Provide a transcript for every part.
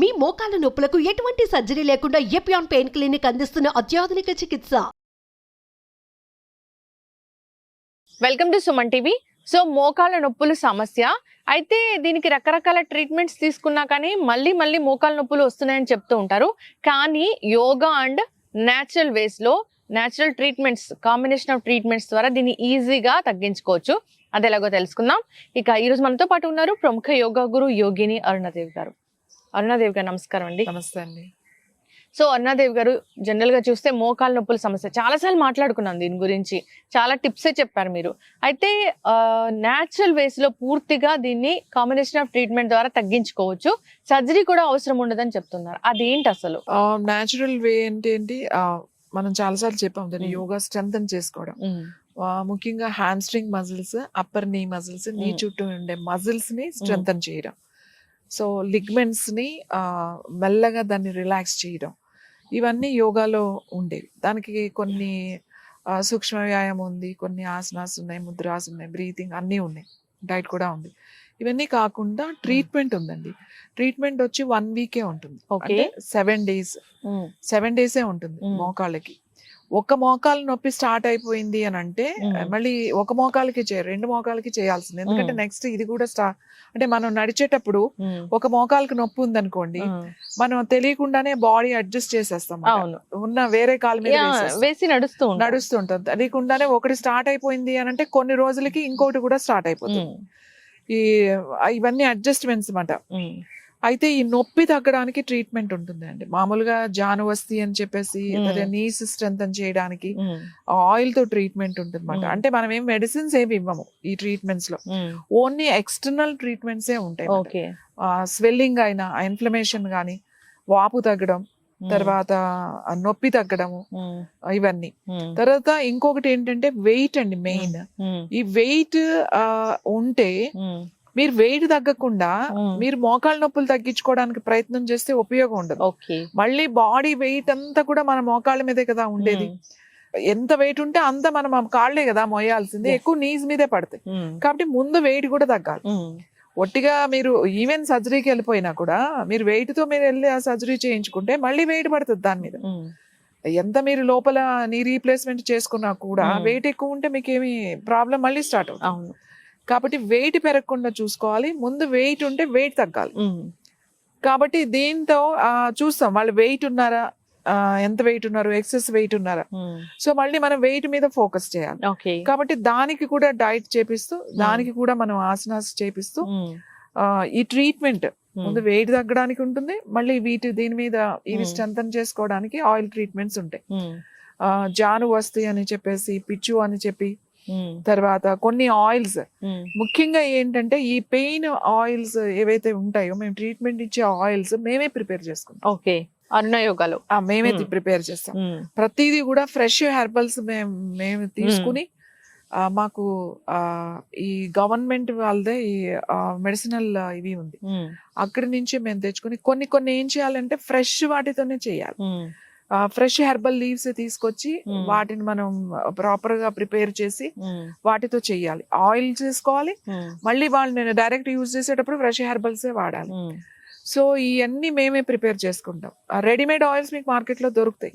మీ మోకాల నొప్పులకు ఎటువంటి సర్జరీ లేకుండా ఎపియాన్ పెయిన్ క్లినిక్ అందిస్తున్న అత్యాధునిక చికిత్స. Welcome to Suman TV. So మోకాళ్ళ నొప్పులు సమస్య. అయితే దీనికి రకరకాల ట్రీట్మెంట్స్ తీసుకున్నా కానీ మళ్ళీ మళ్ళీ మోకాళ్ళ నొప్పులు వస్తున్నాయని చెప్తూ ఉంటారు. కానీ yoga and natural వేస్లో natural treatments combination of treatments ద్వారా దీన్ని ఈజీగా తగ్గించుకోవచ్చు. అది ఎలాగో తెలుసుకుందాం. ఇక ఈరోజు మనతో పాటు ఉన్నారు ప్రముఖ యోగా గురు యోగిని అరుణదేవి గారు. అరుణాదేవి గారు నమస్కారం అండి. నమస్తే అండి. సో అరుణాదేవి గారు జనరల్గా చూస్తే మోకాళ్ళ నొప్పుల సమస్య. చాలా సార్లు మాట్లాడుకున్నాం దీని గురించి. చాలా టిప్సే చెప్పారు మీరు. అయితే న్యాచురల్ వేస్లో పూర్తిగా దీన్ని కాంబినేషన్ ఆఫ్ ట్రీట్మెంట్ ద్వారా తగ్గించుకోవచ్చు. సర్జరీ కూడా అవసరం ఉండదని చెప్తున్నారు. అదేంటి అసలు? న్యాచురల్ వే అంటే ఏంటి? మనం చాలాసార్లు చెప్పాం దాన్ని. యోగా స్ట్రెంగ్ చేసుకోవడం. ముఖ్యంగా hamstring muscles upper knee muscles knee. చుట్టూ ఉండే మజిల్స్ని స్ట్రెంగ్ చేయడం. సో లిగ్మెంట్స్ని ఆ, మెల్లగా దాన్ని రిలాక్స్ చేయడం. ఇవన్నీ యోగాలో ఉండేవి. దానికి కొన్ని సూక్ష్మ వ్యాయామం ఉంది కొన్ని ఆసనాస్ ఉన్నాయి ముద్రాస్ ఉన్నాయి బ్రీతింగ్ అన్నీ ఉన్నాయి. డైట్ కూడా ఉంది. ఇవన్నీ కాకుండా ట్రీట్మెంట్ ఉందండి. ట్రీట్మెంట్ వచ్చి వన్ వీకే ఉంటుంది. ఓకే. సెవెన్ డేస్ సెవెన్ డేసే ఉంటుంది. మోకాళ్ళకి. ఒక మోకాలు నొప్పి స్టార్ట్ అయిపోయింది అని అంటే. మళ్ళీ ఒక మోకాలకి చేయరు రెండు మోకాలకి చేయాల్సింది. ఎందుకంటే. నెక్స్ట్ ఇది కూడా స్టా అంటే మనం నడిచేటప్పుడు ఒక మోకాలకి నొప్పి ఉందనుకోండి మనం తెలియకుండానే బాడీ అడ్జస్ట్ చేసేస్తాం ఉన్న వేరే కాలు మీద. వేసి నడుస్తూ ఉంటాం. నడుస్తుంటుంది తెలియకుండానే ఒకటి స్టార్ట్ అయిపోయింది అని అంటే కొన్ని రోజులకి ఇంకోటి కూడా స్టార్ట్ అయిపోతుంది. ఈ ఇవన్నీ అడ్జస్ట్మెంట్స్ అన్నమాట. అయితే ఈ నొప్పి తగ్గడానికి ట్రీట్మెంట్ ఉంటుంది అండి మామూలుగా జానువస్తి అని చెప్పేసి నీస్ స్ట్రెంగ్ చేయడానికి ఆయిల్తో ట్రీట్మెంట్ ఉంటుంది అనమాట. అంటే మనం ఏం మెడిసిన్స్ ఏమి ఇవ్వము ఈ ట్రీట్మెంట్స్లో. ఓన్లీ ఎక్స్టర్నల్ ట్రీట్మెంట్స్ ఏ ఉంటాయి ఓకే స్వెల్లింగ్ అయినా ఇన్ఫ్లమేషన్ కానీ వాపు తగ్గడం తర్వాత నొప్పి తగ్గడము ఇవన్నీ. తర్వాత ఇంకొకటి ఏంటంటే వెయిట్ అండి మెయిన్. ఈ వెయిట్ ఉంటే మీరు వెయిట్ తగ్గకుండా. మీరు మోకాళ్ళ నొప్పులు తగ్గించుకోవడానికి ప్రయత్నం చేస్తే ఉపయోగం ఉండదు. ఓకే. మళ్ళీ బాడీ వెయిట్ అంతా కూడా మన మోకాళ్ళ మీదే కదా ఉండేది. ఎంత వెయిట్ ఉంటే అంత మనం కాళ్ళే కదా మోయాల్సింది. ఎక్కువ నీస్ మీదే పడతాయి. కాబట్టి ముందు వెయిట్ కూడా తగ్గాలి. ఒట్టిగా మీరు ఈవెన్ సర్జరీకి వెళ్ళిపోయినా కూడా మీరు weight తో మీరు వెళ్ళి ఆ సర్జరీ చేయించుకుంటే మళ్ళీ వెయిట్ పడుతుంది దాని మీద. ఎంత మీరు లోపల నీ రీప్లేస్మెంట్ చేసుకున్నా కూడా. వెయిట్ ఎక్కువ ఉంటే మీకు ఏమి ప్రాబ్లం మళ్ళీ స్టార్ట్ అవుతుంది. అవును. కాబట్టి వెయిట్ పెరగకుండా చూసుకోవాలి. ముందు వెయిట్ ఉంటే వెయిట్ తగ్గాలి. కాబట్టి దీంతో చూస్తాం వాళ్ళు వెయిట్ ఉన్నారా ఎంత వెయిట్ ఉన్నారు ఎక్సెస్ వెయిట్ ఉన్నారా. సో మళ్ళీ మనం వెయిట్ మీద ఫోకస్ చేయాలి. కాబట్టి దానికి కూడా డైట్ చేపిస్తూ దానికి కూడా మనం ఆసనాస్ చేపిస్తూ ఈ ట్రీట్మెంట్ ముందు వెయిట్ తగ్గడానికి ఉంటుంది. మళ్ళీ వీటి దీని మీద ఇవి. స్ట్రెంథన్ చేసుకోవడానికి ఆయిల్ ట్రీట్మెంట్స్ ఉంటాయి. జాను వస్తి అని చెప్పేసి పిచ్చు అని చెప్పి తర్వాత కొన్ని ఆయిల్స్. ముఖ్యంగా ఏంటంటే ఈ పెయిన్ ఆయిల్స్ ఏవైతే ఉంటాయో మేము ట్రీట్మెంట్ ఇచ్చే ఆయిల్స్ మేమే ప్రిపేర్ చేసుకుంటాం. ఓకే. అరుణ యోగాలో ఆ, మేమే. ప్రిపేర్ చేస్తాం. ప్రతిదీ కూడా ఫ్రెష్ హెర్బల్స్ మేము మేము తీసుకుని మాకు ఈ గవర్నమెంట్ వాళ్ళదే ఈ మెడిసినల్ ఇవి ఉంది. అక్కడి నుంచి మేము తెచ్చుకుని కొన్ని కొన్ని ఏం చేయాలంటే ఫ్రెష్ వాటితోనే చేయాలి. ఫ్రెష్ హెర్బల్ లీవ్స్ తీసుకొచ్చి. వాటిని మనం ప్రాపర్గా ప్రిపేర్ చేసి వాటితో చేయాలి. ఆయిల్ చేసుకోవాలి. మళ్ళీ వాళ్ళు నేను డైరెక్ట్ యూజ్ చేసేటప్పుడు ఫ్రెష్ హెర్బల్సే వాడాలి. సో ఇవన్నీ మేమే ప్రిపేర్ చేసుకుంటాం. రెడీమేడ్ ఆయిల్స్ మీకు మార్కెట్లో దొరుకుతాయి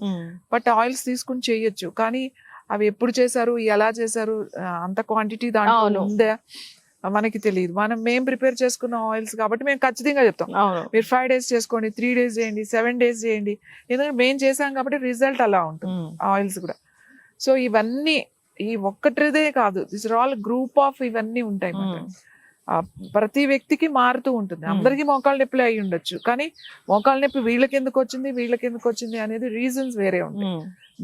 బట్ ఆయిల్స్ తీసుకుని చేయొచ్చు. కానీ అవి ఎప్పుడు చేశారు ఎలా చేశారు అంత క్వాంటిటీ దాంట్లో. ఉందా? మనకి తెలియదు మనం మేము ప్రిపేర్ చేసుకున్న ఆయిల్స్ కాబట్టి మేము ఖచ్చితంగా చెప్తాం. మీరు ఫైవ్ డేస్ చేసుకోండి త్రీ డేస్ చేయండి సెవెన్ డేస్ చేయండి. ఎందుకంటే మేము చేసాం కాబట్టి రిజల్ట్ అలా ఉంటుంది ఆయిల్స్ కూడా. సో ఇవన్నీ ఈ ఒక్కటిదే కాదు. This are all group of ఇవన్నీ ఉంటాయి ప్రతి వ్యక్తికి మారుతూ ఉంటుంది. అందరికీ మోకాళ్ళ నొప్పులు అయి ఉండొచ్చు. కానీ మోకాళ్ళ నొప్పి వీళ్ళకి ఎందుకు వచ్చింది వీళ్ళకి ఎందుకు వచ్చింది అనేది రీజన్స్ వేరే ఉంటాయి.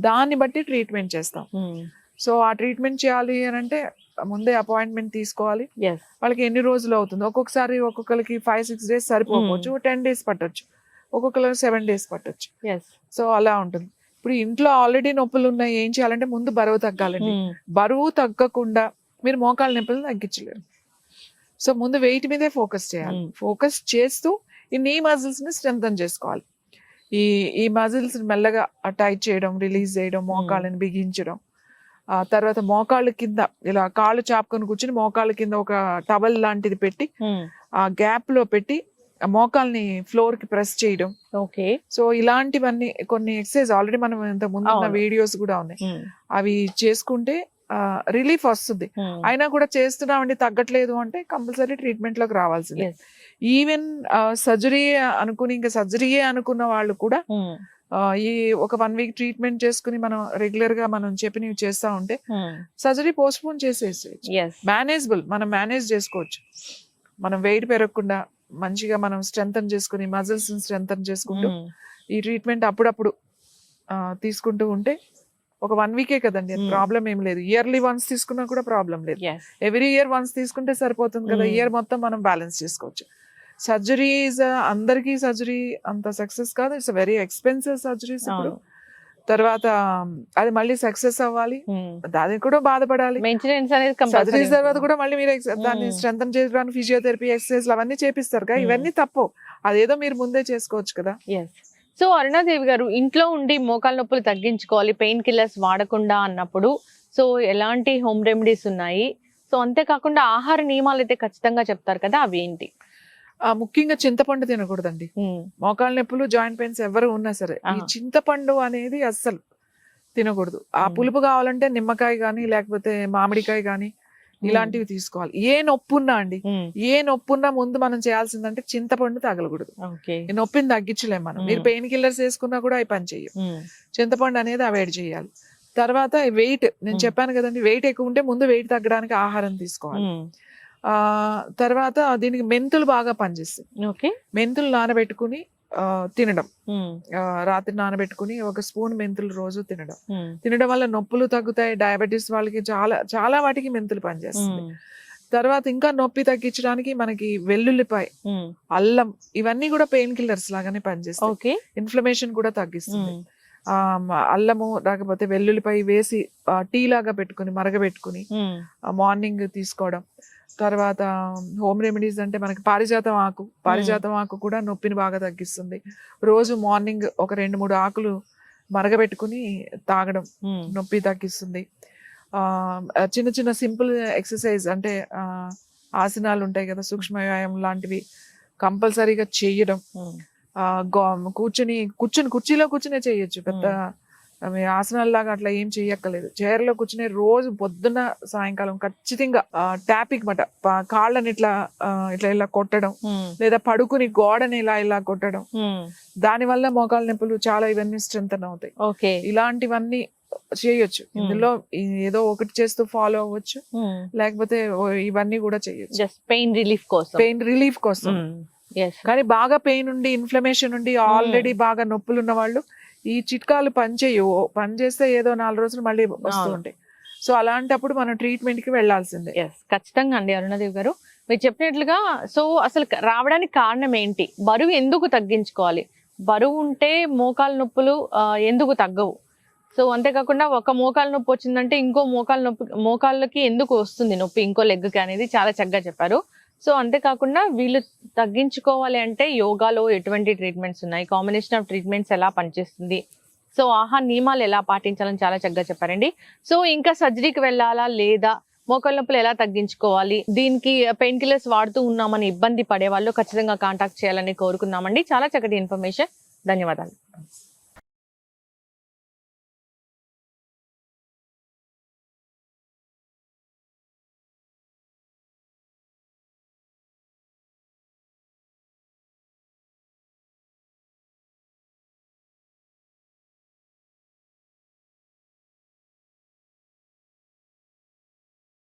దాన్ని బట్టి ట్రీట్మెంట్ చేస్తాం. సో ఆ ట్రీట్మెంట్ చేయాలి అని అంటే ముందే అపాయింట్మెంట్ తీసుకోవాలి. వాళ్ళకి ఎన్ని రోజులు అవుతుంది? ఒక్కొక్కసారి ఒక్కొక్కరికి ఫైవ్ సిక్స్ డేస్ సరిపోవచ్చు టెన్ డేస్ పట్టొచ్చు. ఒక్కొక్కరికి సెవెన్ డేస్ పట్టొచ్చు. సో అలా ఉంటుంది. ఇప్పుడు ఇంట్లో ఆల్రెడీ నొప్పులు ఉన్నాయి ఏం చేయాలంటే ముందు బరువు తగ్గాలండి. ఉమ్, బరువు తగ్గకుండా మీరు మోకాళ్ళ నొప్పులను తగ్గించలేరు. సో ముందు వెయిట్ మీదే ఫోకస్ చేయాలి. ఫోకస్ చేస్తూ ఈ నీ మజిల్స్ని స్ట్రెంగ్ చేసుకోవాలి. ఈ ఈ మజిల్స్ మెల్లగా టైట్ చేయడం రిలీజ్ చేయడం మోకాళ్ళని బిగించడం. ఆ తర్వాత మోకాళ్ళ కింద ఇలా కాళ్ళు చాపుకొని కూర్చుని మోకాళ్ళ కింద ఒక టవల్ లాంటిది పెట్టి ఆ గ్యాప్లో పెట్టి మోకాల్ని ఫ్లోర్కి ప్రెస్ చేయడం. ఓకే. సో ఇలాంటివన్నీ కొన్ని ఎక్సర్సైజ్ ఆల్రెడీ మనం ఇంత ముందు. వీడియోస్ కూడా ఉన్నాయి. అవి చేసుకుంటే రిలీఫ్ వస్తుంది. అయినా కూడా చేస్తున్నామండి తగ్గట్లేదు అంటే కంపల్సరీ ట్రీట్మెంట్లోకి రావాల్సిందే. ఈవెన్ సర్జరీ అనుకుని ఇంకా సర్జరీయే అనుకున్న వాళ్ళు కూడా ఈ ఒక వన్ వీక్ ట్రీట్మెంట్ చేసుకుని మనం రెగ్యులర్గా మనం చెప్పినవి చేస్తా ఉంటే సర్జరీ పోస్ట్ పోన్ చేసేసేయచ్చు మేనేజబుల్ మనం మేనేజ్ చేసుకోవచ్చు. మనం వెయిట్ పెరగకుండా మంచిగా మనం స్ట్రెంగ్ చేసుకుని మజిల్స్ స్ట్రెంగ్ చేసుకుంటూ ఈ ట్రీట్మెంట్ అప్పుడప్పుడు తీసుకుంటూ ఉంటే ఒక వన్ వీకే కదండి Hmm. ప్రాబ్లం ఏం లేదు. ఇయర్లీ వన్స్ తీసుకున్నా కూడా ప్రాబ్లం లేదు. ఎవ్రీ ఇయర్ వన్స్ తీసుకుంటే సరిపోతుంది కదా Hmm. ఇయర్ మొత్తం మనం బ్యాలెన్స్ చేసుకోవచ్చు. సర్జరీస్ అందరికీ సర్జరీ అంత సక్సెస్ కాదు. ఇట్స్ వెరీ ఎక్స్పెన్సివ్ సర్జరీస్ ఇప్పుడు. తర్వాత అది మళ్ళీ సక్సెస్ అవ్వాలి. దానికి కూడా బాధపడాలి. మెయింటెనెన్స్ అనేది సర్జరీ కంపల్సరీ తర్వాత కూడా మళ్ళీ మీరు దాన్ని. స్ట్రెంగ్ చేయడానికి ఫిజియోథెరపీ ఎక్సర్సైజ్ అవన్నీ చేపిస్తారు కదా. ఇవన్నీ తప్పు. అదేదో మీరు ముందే చేసుకోవచ్చు కదా. సో అరుణాదేవి గారు ఇంట్లో ఉండి మోకాల నొప్పులు తగ్గించుకోవాలి పెయిన్ కిల్లర్స్ వాడకుండా అన్నప్పుడు. సో ఎలాంటి హోమ్ రెమెడీస్ ఉన్నాయి? సో అంతేకాకుండా ఆహార నియమాలు అయితే ఖచ్చితంగా చెప్తారు కదా అవి ఏంటి? ముఖ్యంగా చింతపండు తినకూడదండి. మోకాళ్ళ నొప్పులు జాయింట్ పెయిన్స్ ఎవరు ఉన్నా సరే ఈ. చింతపండు అనేది అస్సలు తినకూడదు. ఆ. పులుపు కావాలంటే నిమ్మకాయ కానీ లేకపోతే మామిడికాయ కానీ ఇలాంటివి తీసుకోవాలి. ఏ నొప్పి ఉన్నా అండి ఏ నొప్పి ఉన్నా ముందు మనం చేయాల్సిందంటే చింతపండు తగలకూడదు. నొప్పిని తగ్గించలేం మనం. మీరు. పెయిన్ కిల్లర్స్ వేసుకున్నా కూడా అవి పని చేయవు. చింతపండు అనేది అవాయిడ్ చేయాలి. తర్వాత వెయిట్ నేను. చెప్పాను కదండి వెయిట్ ఎక్కువ ఉంటే ముందు వెయిట్ తగ్గడానికి ఆహారం తీసుకోవాలి. తర్వాత దీనికి మెంతులు బాగా పనిచేస్తాయి. ఓకే. మెంతులు నానబెట్టుకుని తినడం. రాత్రి నానబెట్టుకుని ఒక స్పూన్ మెంతులు రోజు తినడం. తినడం వల్ల నొప్పులు తగ్గుతాయి డయాబెటీస్ వాళ్ళకి చాలా చాలా వాటికి మెంతులు పనిచేస్తుంది. తర్వాత ఇంకా నొప్పి తగ్గించడానికి మనకి వెల్లుల్లిపాయ అల్లం ఇవన్నీ కూడా పెయిన్ కిల్లర్స్ లాగానే పనిచేస్తాయి. ఇన్ఫ్లమేషన్ కూడా తగ్గిస్తుంది. అల్లము లేకపోతే వెల్లుల్లిపాయ వేసి టీ లాగా పెట్టుకుని మరగబెట్టుకుని మార్నింగ్ తీసుకోవడం. తర్వాత హోమ్ రెమెడీస్ అంటే మనకి పారిజాతం ఆకు పారిజాతం ఆకు కూడా నొప్పిని బాగా తగ్గిస్తుంది. రోజు మార్నింగ్ ఒక రెండు మూడు ఆకులు మరగబెట్టుకుని తాగడం నొప్పి తగ్గిస్తుంది. చిన్న చిన్న సింపుల్ ఎక్సర్సైజ్ అంటే ఆసనాలు ఉంటాయి కదా సూక్ష్మ వ్యాయామం లాంటివి కంపల్సరీగా చేయడం. కూర్చుని కూర్చుని కుర్చీలో కూర్చునే చేయొచ్చు. పెద్ద ఆసనాల్లాగా అట్లా ఏం చెయ్యక్కలేదు చైర్లో కూర్చునే రోజు పొద్దున్న సాయంకాలం ఖచ్చితంగా ట్యాపింగ్ మాట. కాళ్ళని ఇట్లా ఇట్లా ఇలా కొట్టడం లేదా పడుకుని గోడని ఇలా ఇలా కొట్టడం. దాని వల్ల మోకాలు నొప్పులు చాలా ఇవన్నీ స్ట్రెంగ్ అవుతాయి. ఓకే. ఇలాంటివన్నీ చేయొచ్చు. ఇందులో ఏదో ఒకటి చేస్తూ ఫాలో అవ్వచ్చు. లేకపోతే ఇవన్నీ కూడా చేయొచ్చు. పెయిన్ రిలీఫ్ కోసం. పెయిన్ రిలీఫ్ కోసం. కానీ బాగా పెయిన్ ఉండి ఇన్ఫ్లమేషన్ ఉండి ఆల్రెడీ బాగా నొప్పులు ఉన్న వాళ్ళు ఈ చిట్కాలు పనిచేయవు పనిచేస్తే ఏదో నాలుగు రోజులు మళ్ళీ వస్తూ. ఉంటాయి. సో అలాంటప్పుడు మనం ట్రీట్మెంట్కి వెళ్ళాల్సిందే ఎస్ ఖచ్చితంగా అండి అరుణదేవి గారు. మీరు చెప్పినట్లుగా సో అసలు రావడానికి కారణం ఏంటి? బరువు ఎందుకు తగ్గించుకోవాలి? బరువు ఉంటే మోకాలు నొప్పులు ఎందుకు తగ్గవు? సో అంతేకాకుండా ఒక మోకాలు నొప్పి వచ్చిందంటే ఇంకో మోకాలు నొప్పి మోకాళ్ళకి ఎందుకు వస్తుంది నొప్పి? ఇంకో లెగ్కి అనేది చాలా చక్కగా చెప్పారు. సో అంతేకాకుండా వీళ్ళు తగ్గించుకోవాలి అంటే యోగాలో ఎటువంటి ట్రీట్మెంట్స్ ఉన్నాయి? కాంబినేషన్ ఆఫ్ ట్రీట్మెంట్స్ ఎలా పనిచేస్తుంది? సో ఆహార నియమాలు ఎలా పాటించాలని చాలా చక్కగా చెప్పారండి. సో ఇంకా సర్జరీకి వెళ్ళాలా లేదా మోకాళ్ళ నొప్పులు ఎలా తగ్గించుకోవాలి? దీనికి పెయిన్ కిల్లర్స్ వాడుతూ ఉన్నామని ఇబ్బంది పడే వాళ్ళు ఖచ్చితంగా కాంటాక్ట్ చేయాలని కోరుకున్నామండి చాలా చక్కటి ఇన్ఫర్మేషన్. ధన్యవాదాలు.